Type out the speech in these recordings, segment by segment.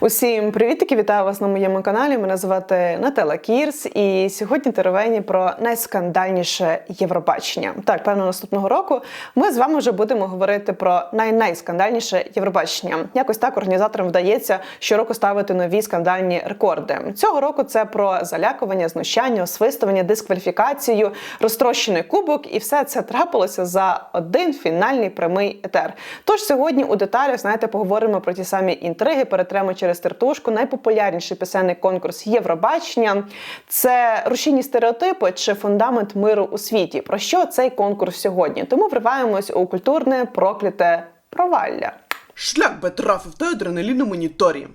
Усім привітики, вітаю вас на моєму каналі. Мене звати Нателла Кірс, і сьогодні теревені про найскандальніше Євробачення. Так, певно, наступного року ми з вами вже будемо говорити про най-найскандальніше Євробачення. Якось так організаторам вдається щороку ставити нові скандальні рекорди. Цього року це про залякування, знущання, освистування, дискваліфікацію, розтрощений кубок, і все це трапилося за один фінальний прямий етер. Тож сьогодні у деталях знаєте, поговоримо про ті самі інтриги, перетремо через тертушку. Найпопулярніший пісенний конкурс Євробачення це рушійні стереотипи чи фундамент миру у світі. Про що цей конкурс сьогодні? Тому вриваємось у культурне прокляте провалля. Шлях би трафив та адреналіну моніторі.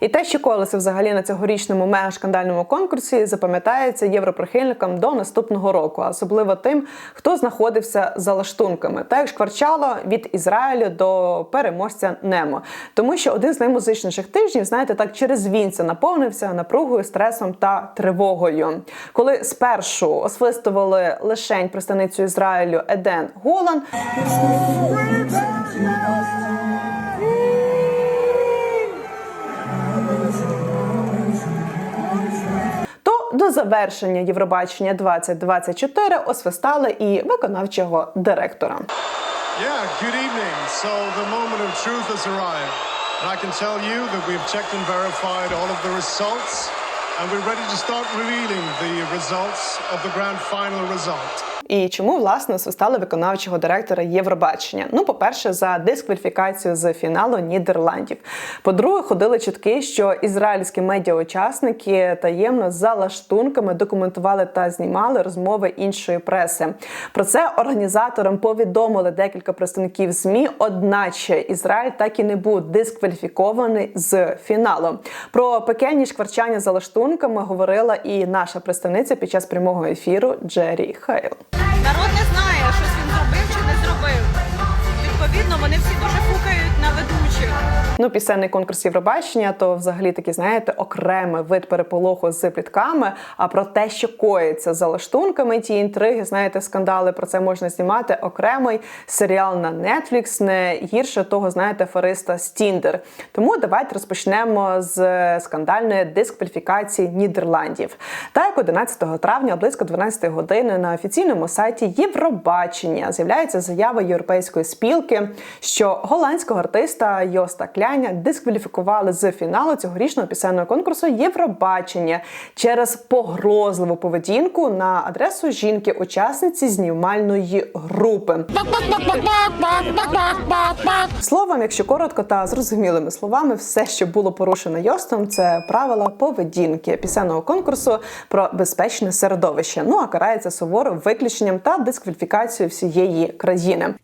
І те, що колеса взагалі на цьогорічному мегашкандальному конкурсі запам'ятається європрихильникам до наступного року, особливо тим, хто знаходився за лаштунками, так шкварчало від Ізраїлю до переможця Немо. Тому що один з наймузичніших тижнів, знаєте, так через вінця наповнився напругою, стресом та тривогою. Коли спершу освистували лишень представницю Ізраїлю Еден Голан. До завершення Євробачення 2024 освистали і виконавчого директора. Yeah, good evening. So the moment of truth has arrived. And I can tell you that we've checked and verified all of the results, and we're ready to start revealing the results of the grand final result. І чому власне свистали виконавчого директора Євробачення? Ну, по-перше, за дискваліфікацію з фіналу Нідерландів. По-друге, ходили чутки, що ізраїльські медіаучасники таємно за лаштунками документували та знімали розмови іншої преси. Про це організаторам повідомили декілька представників змі. Одначе Ізраїль так і не був дискваліфікований з фіналу. Про пекельні шкварчання за лаштунками говорила і наша представниця під час прямого ефіру Джері Хейл. Народ не знає, щось він зробив чи не зробив. Відповідно, вони всі дуже фукають на ведучих. Ну, пісенний конкурс Євробачення, то взагалі таки, знаєте, окремий вид переполоху з плітками. А про те, що коїться за лаштунками, ті інтриги, знаєте, скандали про це можна знімати окремий серіал на Netflix, не гірше того, знаєте, фариста Стіндер. Тому давайте розпочнемо з скандальної дискваліфікації Нідерландів. Так, як 11 травня, близько 12 години, на офіційному сайті Євробачення з'являється заява європейської спілки, що голландського артиста Йоста Кляня дискваліфікували з фіналу цьогорічного пісенного конкурсу Євробачення через погрозливу поведінку на адресу жінки-учасниці знімальної групи. Словом, якщо коротко та зрозумілими словами, все, що було порушено Йостом, це правила поведінки пісенного конкурсу про безпечне середовище. Ну а карається суворо виключенням та дискваліфікацією всієї країни.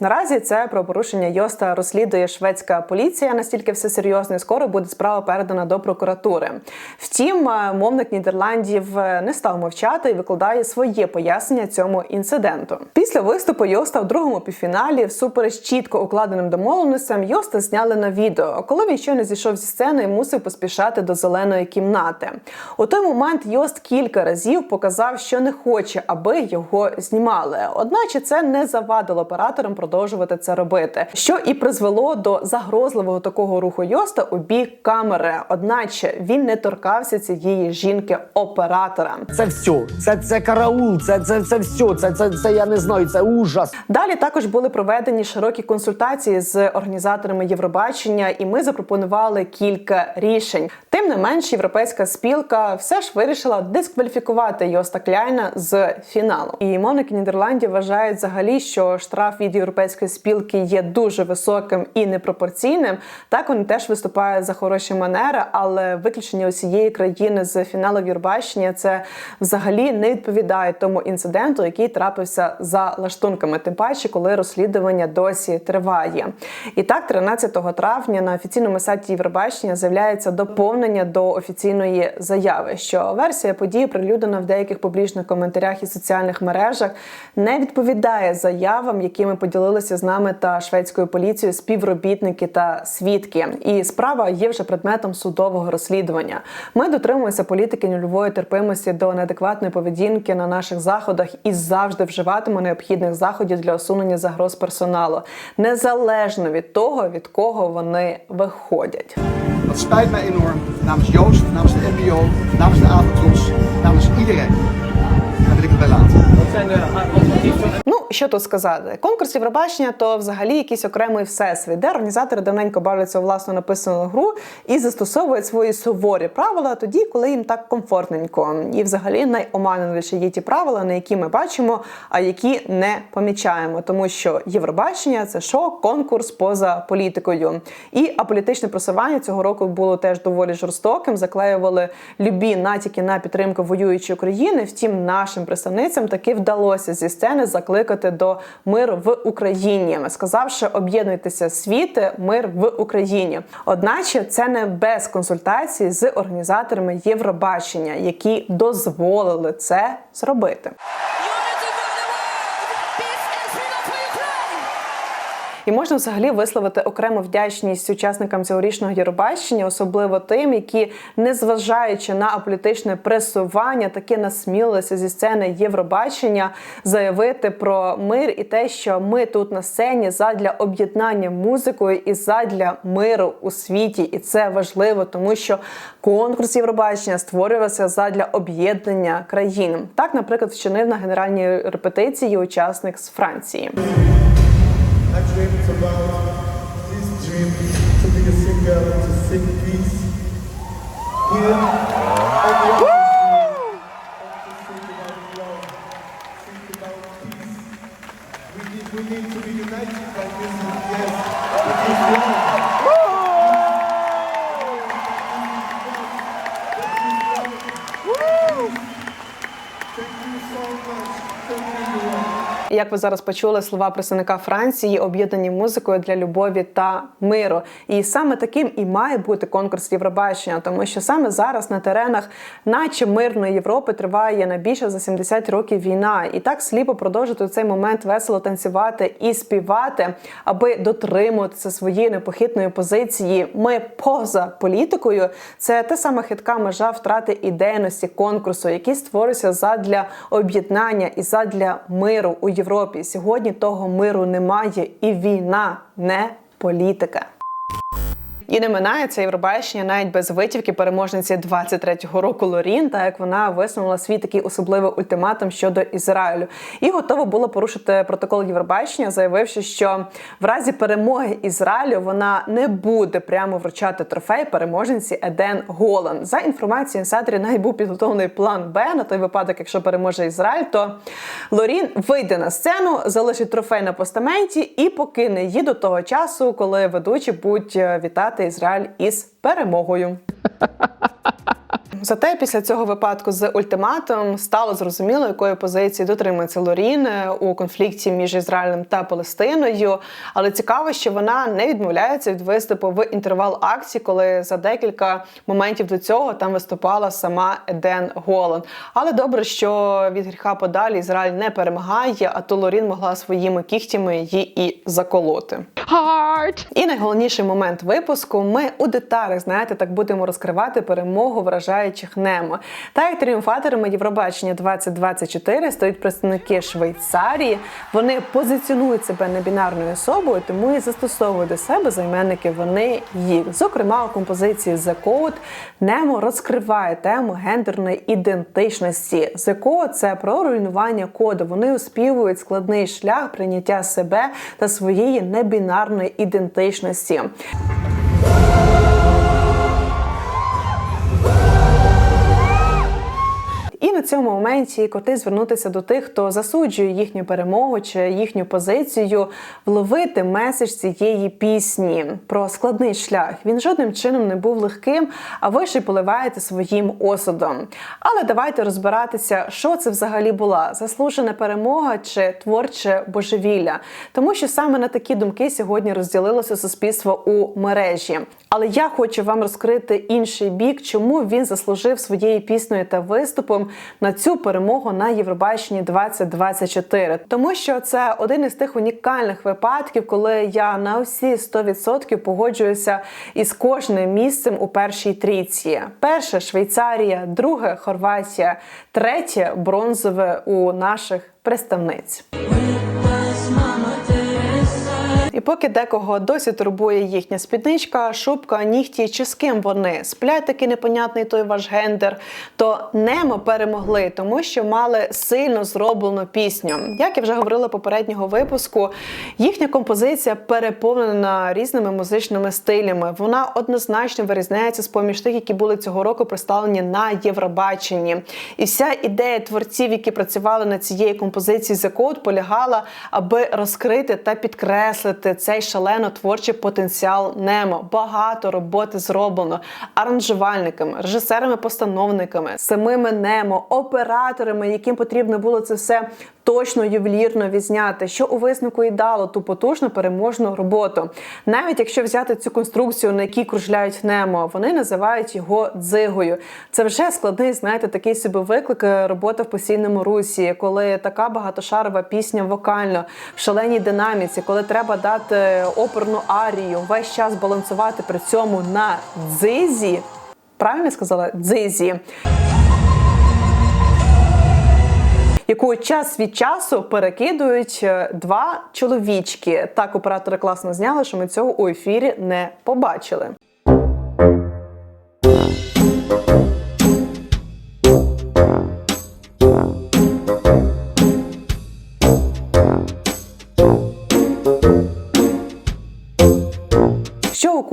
Наразі це про порушення Йоста розслідує шведська поліція. Настільки все серйозно і скоро буде справа передана до прокуратури. Втім, е, мовник Нідерландів е, не став мовчати і викладає своє пояснення цьому інциденту. Після виступу Йоста в другому півфіналі, всупереч чітко укладеним домовленостям, Йоста зняли на відео, коли він щойно зійшов зі сцени і мусив поспішати до зеленої кімнати. У той момент Йост кілька разів показав, що не хоче, аби його знімали. Одначе це не завадило операторам продовжувати це робити, що і призвело до загрозливого такого руху Йоста у бік камери. Одначе він не торкався цієї жінки-оператора. Це все, це, це караул, це, це, це все, це, це, це я не знаю, це ужас. Далі також були проведені широкі консультації з організаторами Євробачення, і ми запропонували кілька рішень. Не менш, європейська спілка все ж вирішила дискваліфікувати Йоста Кляйна з фіналу. І мовники Нідерландів вважають взагалі, що штраф від європейської спілки є дуже високим і непропорційним. Так вони теж виступають за хороші манери, але виключення усієї країни з фіналу Євробачення це взагалі не відповідає тому інциденту, який трапився за лаштунками, тим паче, коли розслідування досі триває. І так, 13 травня на офіційному сайті Євробачення з'являється доповнення до офіційної заяви, що версія події прилюдена в деяких публічних коментарях і соціальних мережах не відповідає заявам, якими поділилися з нами та шведською поліцією співробітники та свідки. І справа є вже предметом судового розслідування. Ми дотримуємося політики нульової терпимості до неадекватної поведінки на наших заходах і завжди вживатимемо необхідних заходів для усунення загроз персоналу, незалежно від того, від кого вони виходять. Dat spijt mij. Namens Joost, namens de NPO, namens de Avondtros, namens iedereen. Daar wil ik het bij laten. Ну що тут сказати? Конкурс Євробачення то взагалі якийсь окремий всесвіт, де організатори давненько бавляться у власно написану гру і застосовують свої суворі правила тоді, коли їм так комфортненько. І взагалі найоманливіші є ті правила, на які ми бачимо, а які не помічаємо, тому що Євробачення це шоу, конкурс поза політикою. І аполітичне просування цього року було теж доволі жорстоким. Заклеювали любі натяки на підтримку воюючої України. Втім, нашим представницям таки вдалося зі сцени закликати до миру в Україні, сказавши об'єднуйтеся світи, мир в Україні. Одначе це не без консультацій з організаторами Євробачення, які дозволили це зробити. І можна взагалі висловити окрему вдячність учасникам цьогорічного Євробачення, особливо тим, які, незважаючи на аполітичне пресування, таки насмілилися зі сцени Євробачення заявити про мир і те, що ми тут на сцені задля об'єднання музикою і задля миру у світі. І це важливо, тому що конкурс Євробачення створювався задля об'єднання країн. Так, наприклад, вчинив на генеральній репетиції учасник з Франції. I dreamt about this dream to be a singer, to sing peace. Here, about peace. We need, we need to be united by music, yes. It is love. Як ви зараз почули слова представника Франції, об'єднані музикою для любові та миру. І саме таким і має бути конкурс Євробачення, тому що саме зараз на теренах, наче мирної Європи, триває на більше за 70 років війна. І так сліпо продовжити цей момент весело танцювати і співати, аби дотримуватися своєї непохитної позиції. Ми поза політикою. Це те саме хитка межа втрати ідейності конкурсу, який створився задля об'єднання і задля миру у Європі. Сьогодні того миру немає, і війна не політика. І не минається Євробачення навіть без витівки переможниці 23-го року Лорін, так як вона висунула свій такий особливий ультиматум щодо Ізраїлю, і готова була порушити протокол Євробачення, заявивши, що в разі перемоги Ізраїлю вона не буде прямо вручати трофей переможниці Еден Голан. За інформацією інсайдерів, навіть був підготовлений план Б на той випадок, якщо переможе Ізраїль, то Лорін вийде на сцену, залишить трофей на постаменті і покине її до того часу, коли ведучі будуть е, вітати Ізраїль із перемогою. Зате після цього випадку з ультиматом стало зрозуміло, якої позиції дотримується Лорін е, у конфлікті між Ізраїлем та Палестиною. Але цікаво, що вона не відмовляється від виступу в інтервал акції, коли за декілька моментів до цього там виступала сама Еден Голан. Але добре, що від гріха подалі Ізраїль не перемагає, а то Лорін могла своїми кігтями її і заколоти. І найголовніший момент випуску. Ми у деталях, знаєте, так будемо розкривати перемогу вражаючих Немо. Та як тріумфаторами Євробачення 2024 стоять представники Швейцарії. Вони позиціонують себе небінарною особою, тому і застосовують до себе займенники вони їх. Зокрема, у композиції The Code Немо розкриває тему гендерної ідентичності. The Code – це про руйнування коду. Вони оспівують складний шлях прийняття себе та своєї небінарної ідентичності. На цьому моменті коти звернутися до тих, хто засуджує їхню перемогу чи їхню позицію, вловити меседж цієї пісні про складний шлях. Він жодним чином не був легким, а ви ще поливаєте своїм осудом. Але давайте розбиратися, що це взагалі була заслужена перемога чи творче божевілля, тому що саме на такі думки сьогодні розділилося суспільство у мережі. Але я хочу вам розкрити інший бік, чому він заслужив своєю піснею та виступом на цю перемогу на Євробаченні 2024. Тому що це один із тих унікальних випадків, коли я на усі 100% погоджуюся із кожним місцем у першій трійці. Перше Швейцарія, друге Хорватія, третє бронзове у наших представниць. І поки декого досі турбує їхня спідничка, шубка, нігті чи з ким вони сплять такий непонятний той ваш гендер, то немо перемогли, тому що мали сильно зроблену пісню. Як я вже говорила попереднього випуску, їхня композиція переповнена різними музичними стилями. Вона однозначно вирізняється з поміж тих, які були цього року представлені на Євробаченні. І вся ідея творців, які працювали над цією композицією The Code, полягала, аби розкрити та підкреслити цей шалено творчий потенціал Немо. Багато роботи зроблено аранжувальниками, режисерами-постановниками, самими Немо, операторами, яким потрібно було це все точно ювелірно відзняти, що у висновку і дало ту потужну переможну роботу. Навіть якщо взяти цю конструкцію, на якій кружляють Немо, вони називають його дзигою. Це вже складний, знаєте, такий собі виклик е, роботи в постійному русі, коли така багатошарова пісня вокально, в шаленій динаміці, коли треба дати оперну арію, весь час балансувати при цьому на дзизі. Правильно сказала дзизі. Яку час від часу перекидують е, два чоловічки. Так оператори класно зняли, що ми цього у ефірі не побачили.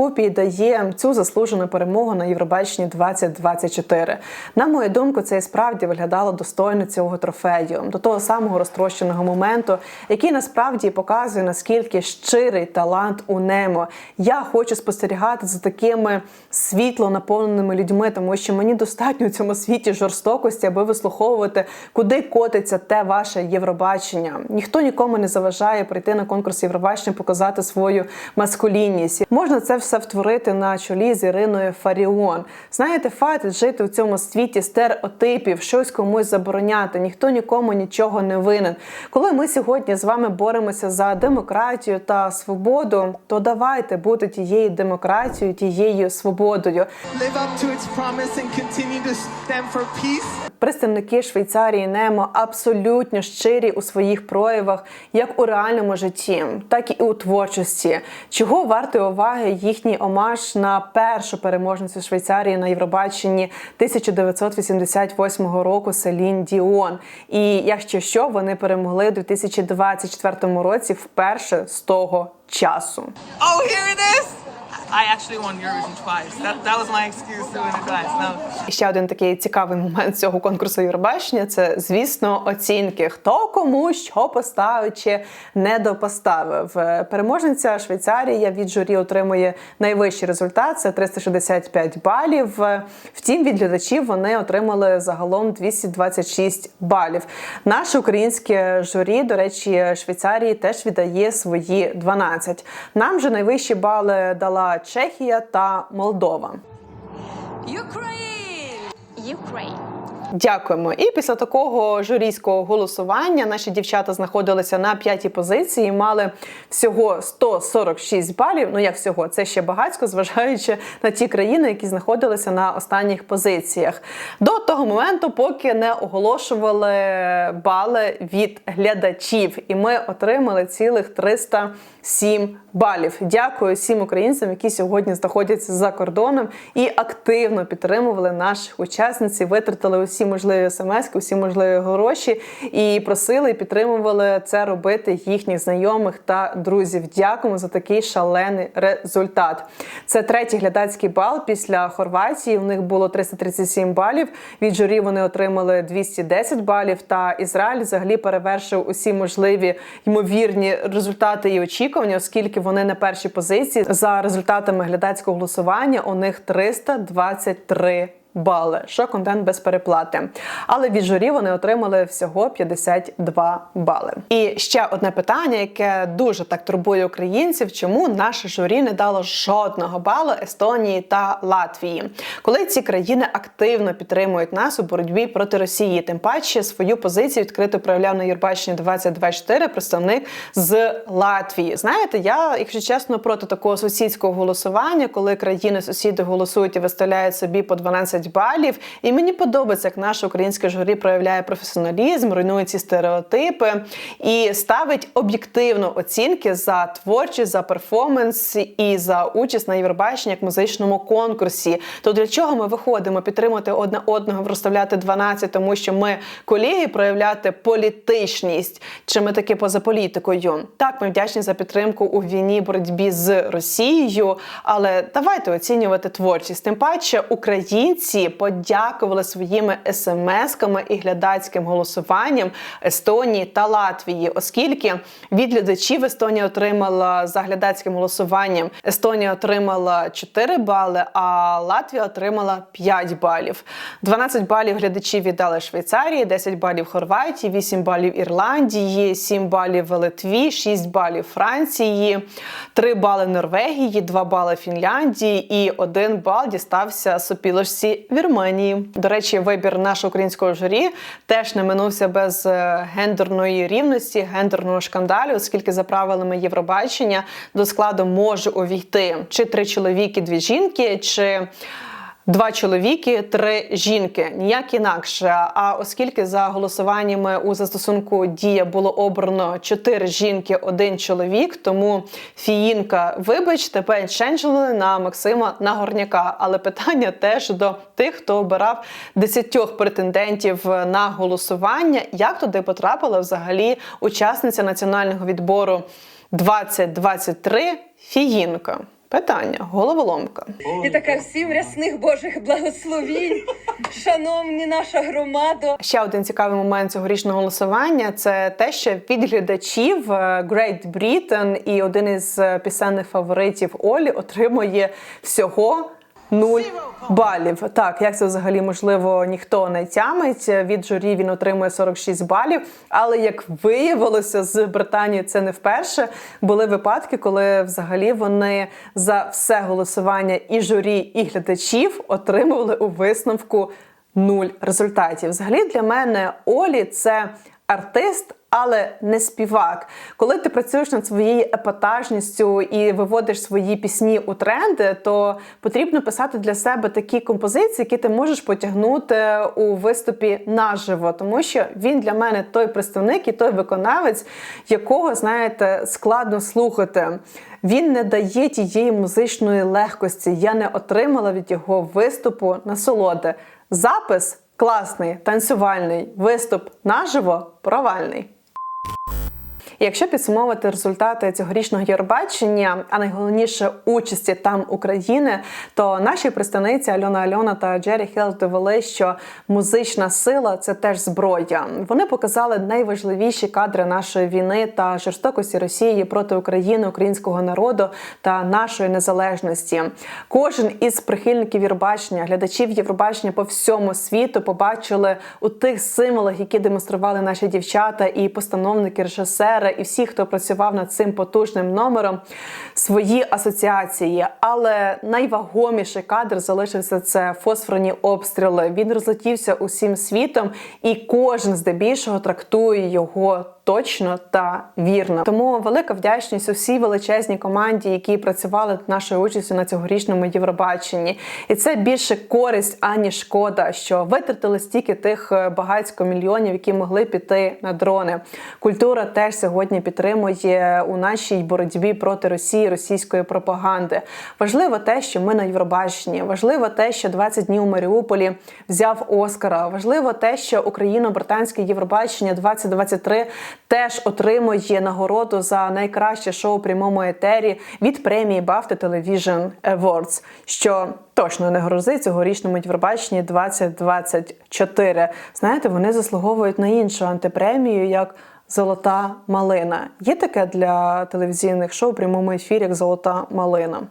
Купі дає цю заслужену перемогу на Євробаченні 2024? На мою думку, це і справді виглядало достойно цього трофею до того самого розтрощеного моменту, який насправді показує наскільки щирий талант у Немо. Я хочу спостерігати за такими світло наповненими людьми, тому що мені достатньо у цьому світі жорстокості, аби вислуховувати, куди котиться те ваше Євробачення. Ніхто нікому не заважає прийти на конкурс Євробачення, показати свою маскулінність. Можна це все втворити на чолі з Іриною Фаріон. Знаєте, факт жити в цьому світі стереотипів, щось комусь забороняти. Ніхто нікому нічого не винен. Коли ми сьогодні з вами боремося за демократію та свободу, то давайте бути тією демократією, тією свободою. live up to its promise and continue to stand for peace. Представники Швейцарії Немо абсолютно щирі у своїх проявах, як у реальному житті, так і у творчості. Чого вартий уваги їхній омаж на першу переможницю Швейцарії на Євробаченні 1988 року Селін Діон. І якщо що, вони перемогли у 2024 році вперше з того часу. Oh, here! I actually won Eurovision twice. That, that was my excuse to win it twice. No. Ще один такий цікавий момент цього конкурсу Євробачення це, звісно, оцінки. Хто кому що поставив чи не допоставив. Е, Переможниця Швейцарія від журі отримує найвищий результат це 365 балів. Е, Втім, від глядачів вони отримали загалом 226 балів. Наше українське журі, до речі, Швейцарії теж віддає свої 12. Нам же найвищі бали дала Чехія та Молдова. Ukraine. Дякуємо. І після такого журійського голосування наші дівчата знаходилися на п'ятій позиції, мали всього 146 балів. Ну як всього, це ще багатько, зважаючи на ті країни, які знаходилися на останніх позиціях. До того моменту, поки не оголошували бали від глядачів, і ми отримали цілих 307 балів. Дякую всім українцям, які сьогодні знаходяться за кордоном і активно підтримували наших учасниць, витратили усі можливі смс, усі можливі гроші і просили і підтримували це робити їхніх знайомих та друзів. Дякуємо за такий шалений результат. Це третій глядацький бал після Хорватії. У них було 337 балів. Від журі вони отримали 210 балів. Та Ізраїль взагалі перевершив усі можливі ймовірні результати і очікування, оскільки вони на першій позиції. За результатами глядацького голосування у них 323 бали, що контент без переплати. Але від журі вони отримали всього 52 бали. І ще одне питання, яке дуже так турбує українців: чому наше журі не дало жодного балу Естонії та Латвії, коли ці країни активно підтримують нас у боротьбі проти Росії, тим паче свою позицію відкрито проявляв на Євробаченні 2024 представник з Латвії. Знаєте, я, якщо чесно, проти такого сусідського голосування, коли країни-сусіди голосують і виставляють собі по 12 балів. І мені подобається, як наше українське журі проявляє професіоналізм, руйнує ці стереотипи і ставить об'єктивно оцінки за творчість, за перформанс і за участь на Євробаченні як музичному конкурсі. То для чого ми виходимо підтримувати одне одного, розставляти 12, тому що ми колеги проявляти політичність, чи ми таки поза політикою? Так, ми вдячні за підтримку у війні боротьбі з Росією, але давайте оцінювати творчість. Тим паче українці подякували своїми смс-ками і глядацьким голосуванням Естонії та Латвії, оскільки від глядачів Естонія отримала за глядацьким голосуванням. Естонія отримала 4 бали, а Латвія отримала 5 балів. 12 балів глядачі віддали Швейцарії, 10 балів Хорватії, 8 балів Ірландії, 7 балів Литві, 6 балів Франції, 3 бали Норвегії, 2 бали Фінляндії і 1 бал дістався сопілочці Вірменії. До речі, вибір нашого українського журі теж не минувся без е, гендерної рівності, гендерного шкандалю, оскільки за правилами Євробачення до складу може увійти чи три чоловіки, дві жінки, чи Два чоловіки, три жінки, ніяк інакше. А оскільки за голосуваннями у застосунку дія було обрано чотири жінки, один чоловік, тому фіїнка, вибачте, пенченджили на Максима Нагорняка. Але питання теж до тих, хто обирав десятьох претендентів на голосування, як туди потрапила взагалі учасниця національного відбору 2023 Фіїнка. Питання, головоломка. І така всім рясних Божих благословінь, шановні наша громада. Ще один цікавий момент цьогорічного голосування це те, що від глядачів е, Great Britain і один із е, пісенних фаворитів Олі отримує всього. Нуль балів. Так, як це взагалі можливо, ніхто не тямить. Від журі він отримує 46 балів. Але як виявилося, з Британії це не вперше. Були випадки, коли взагалі вони за все голосування і журі, і глядачів отримували у висновку нуль результатів. Взагалі для мене Олі це артист. Але не співак. Коли ти працюєш над своєю епатажністю і виводиш свої пісні у тренди, то потрібно писати для себе такі композиції, які ти можеш потягнути у виступі наживо, тому що він для мене той представник і той виконавець, якого знаєте складно слухати. Він не дає тієї музичної легкості. Я не отримала від його виступу насолоди. Запис класний, танцювальний, виступ наживо провальний. І Якщо підсумовувати результати цьогорічного Євробачення, а найголовніше участі там України, то наші представниці Альона Альона та Джері Хелл довели, що музична сила це теж зброя. Вони показали найважливіші кадри нашої війни та жорстокості Росії проти України, українського народу та нашої незалежності. Кожен із прихильників Євробачення, глядачів Євробачення по всьому світу побачили у тих символах, які демонстрували наші дівчата і постановники, режисери, і всі, хто працював над цим потужним номером, свої асоціації. Але найвагоміший кадр залишився це фосфорні обстріли. Він розлетівся усім світом, і кожен здебільшого трактує його. Точно та вірно, тому велика вдячність усій величезній команді, які працювали нашою участю на цьогорічному Євробаченні, і це більше користь ані шкода, що витратили стільки тих е, багатько мільйонів, які могли піти на дрони. Культура теж сьогодні підтримує у нашій боротьбі проти Росії російської пропаганди. Важливо те, що ми на Євробаченні. Важливо те, що 20 днів у Маріуполі взяв Оскара. Важливо те, що Україно-британське Євробачення 2023 теж отримує нагороду за найкраще шоу у прямому етері від премії BAFTA Television Awards, що точно не грозить цьогорічному Євробаченні 2024. Знаєте, вони заслуговують на іншу антипремію, як Золота малина. Є таке для телевізійних шоу у прямому ефірі, як Золота малина.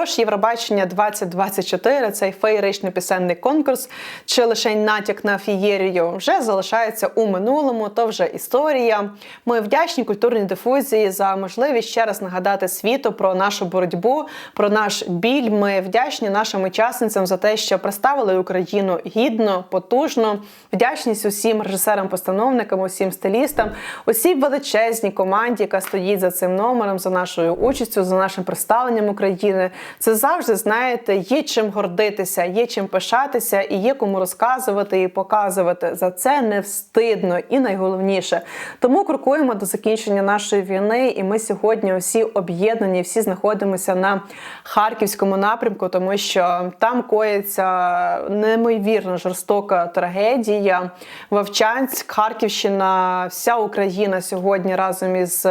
То Тож Євробачення 2024 цей феєричний пісенний конкурс, чи лише натяк на фієрію, вже залишається у минулому, то вже історія. Ми вдячні культурній дифузії за можливість ще раз нагадати світу про нашу боротьбу, про наш біль. Ми вдячні нашим учасницям за те, що представили Україну гідно, потужно. Вдячність усім режисерам-постановникам, усім стилістам, усій величезній команді, яка стоїть за цим номером, за нашою участю, за нашим представленням України. Це завжди знаєте, є чим гордитися, є чим пишатися, і є кому розказувати і показувати. За це не встидно і найголовніше. Тому крокуємо до закінчення нашої війни, і ми сьогодні всі об'єднані, всі знаходимося на харківському напрямку, тому що там коїться неймовірно жорстока трагедія. Вовчанськ, Харківщина, вся Україна сьогодні разом із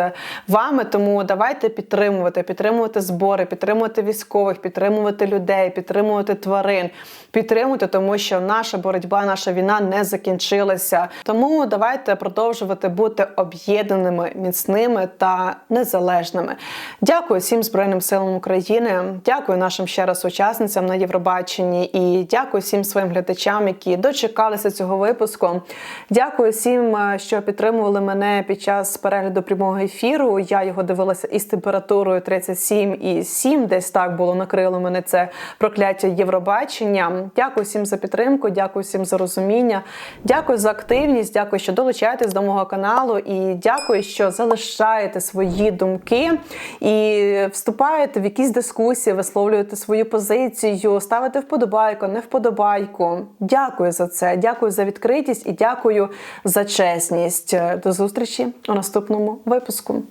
вами. Тому давайте підтримувати, підтримувати збори, підтримувати військових, підтримувати людей, підтримувати тварин, підтримувати, тому що наша боротьба, наша війна не закінчилася. Тому давайте продовжувати бути об'єднаними, міцними та незалежними. Дякую всім збройним силам України. Дякую нашим ще раз учасницям на Євробаченні і дякую всім своїм глядачам, які дочекалися цього випуску. Дякую всім, е, що підтримували мене під час перегляду прямого ефіру. Я його дивилася із температурою 37,7, Десь так було накрило мене це прокляття Євробачення. Дякую всім за підтримку, дякую всім за розуміння. Дякую за активність. Дякую, що долучаєтесь до мого каналу. І дякую, що залишаєте свої думки і вступаєте в якісь дискусії, висловлюєте свою позицію, ставите вподобайку, не вподобайку. Дякую за це. Дякую за відкритість і дякую за чесність. До зустрічі у наступному випуску.